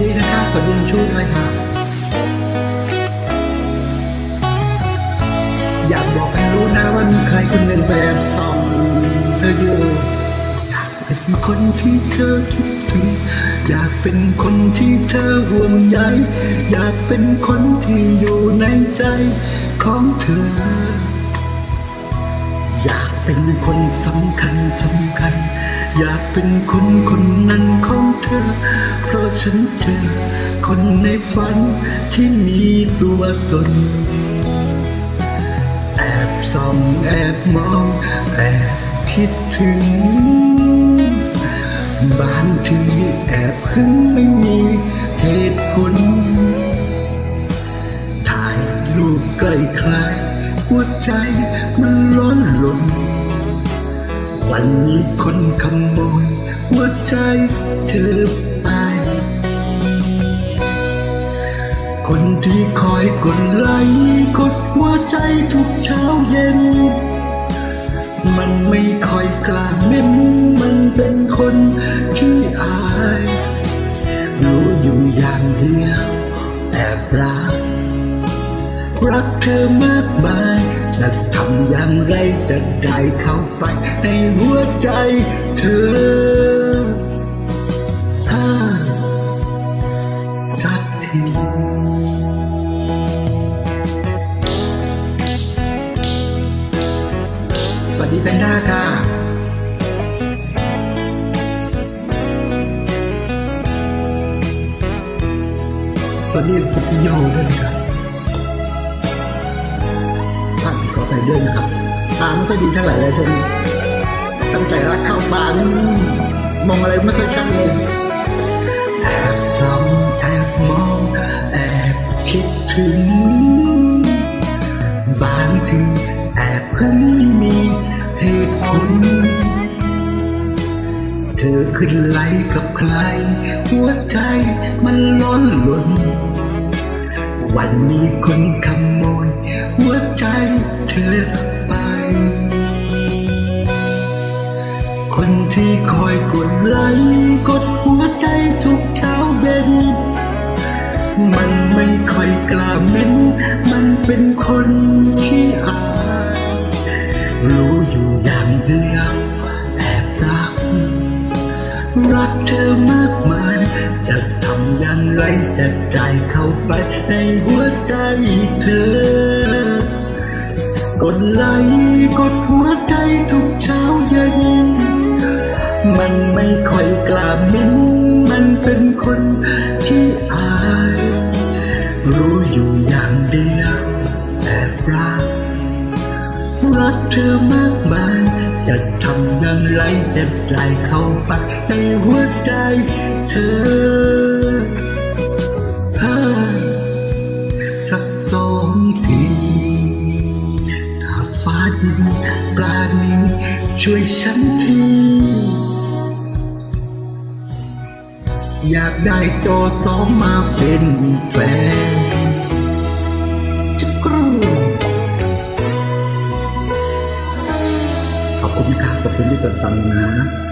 ดีนะครับ สวัสดีคุณชูด้วยครับ อยากบอกให้รู้นะว่ามีใครคนหนึ่งไปแอบส่องเธออยู่อยากเป็นคนที่เธอคิดถึงอยากเป็นคนที่เธอห่วงใยอยากเป็นคนที่อยู่ในใจของเธอ อยากเป็นคนสำคัญสำคัญ อยากเป็นคนคนนั้นของเธอ เพราะฉันเจอคนในฝันที่มีตัวตน แอบส่องแอบมองแอบคิดถึง บางทีแอบหึงไม่มีเหตุผล ถ่ายรูปใกล้คลายหัวใจมันร้อนลน วันนี้คนขโมยหัวใจเธอไป คนที่คอยกดไลค์กดหัวใจทุกเช้าเย็น มันไม่คอยกล้าเม้นมันเป็นคนที่อาย รู้อยู่อย่างเดียวแอบรักรักเธอมากมา จะทำอย่างไรจะได้เข้าไปในหัวใจเธอถ้าสักทีสวัสดีแพนด้าค่ะสวัสดีสุธิโยด้วยครับท่านขอไปด้วยนะครับตาไม่ค่อยดีเท่าไหร่เลยช่วงนี้ตั้งแต่รักเข้ามานี่มองอะไรไม่ค่อยชัดเลยแอบส่องแอบมองแอบคิดถึง บางทีแอบเพิ่งมีเหตุผลเธอขึ้นไลกับใคร หัวใจมันร้นลนวันนี้คนขโที่คอยกดไลค์กดหัวใจทุกเช้าเย็นมันไม่ค่อยกล้าเม้นมันเป็นคนที่อายรู้อยู่อย่างเดียวแอบรัก รักเธอมากมาย จะทำอย่างไรจะได้เข้าไปในหัวใจเธอ กดไลค์กดหัวใจทุกเช้าเย็น มิ้นมันเป็นคนที่อาย รู้อยู่อย่างเดียวแอบรักรักเธอมากมาย จะทำอย่างไรจะได้เข้าไปในหัวใจเธอถ้าสักสองทีถ้าฟ้าดินปราณีช่วยฉันที อยากได้จอซ้อมมาเป็นแฟนจักรูขอบคุณค่ะขอบคุณที่ติดตามนะ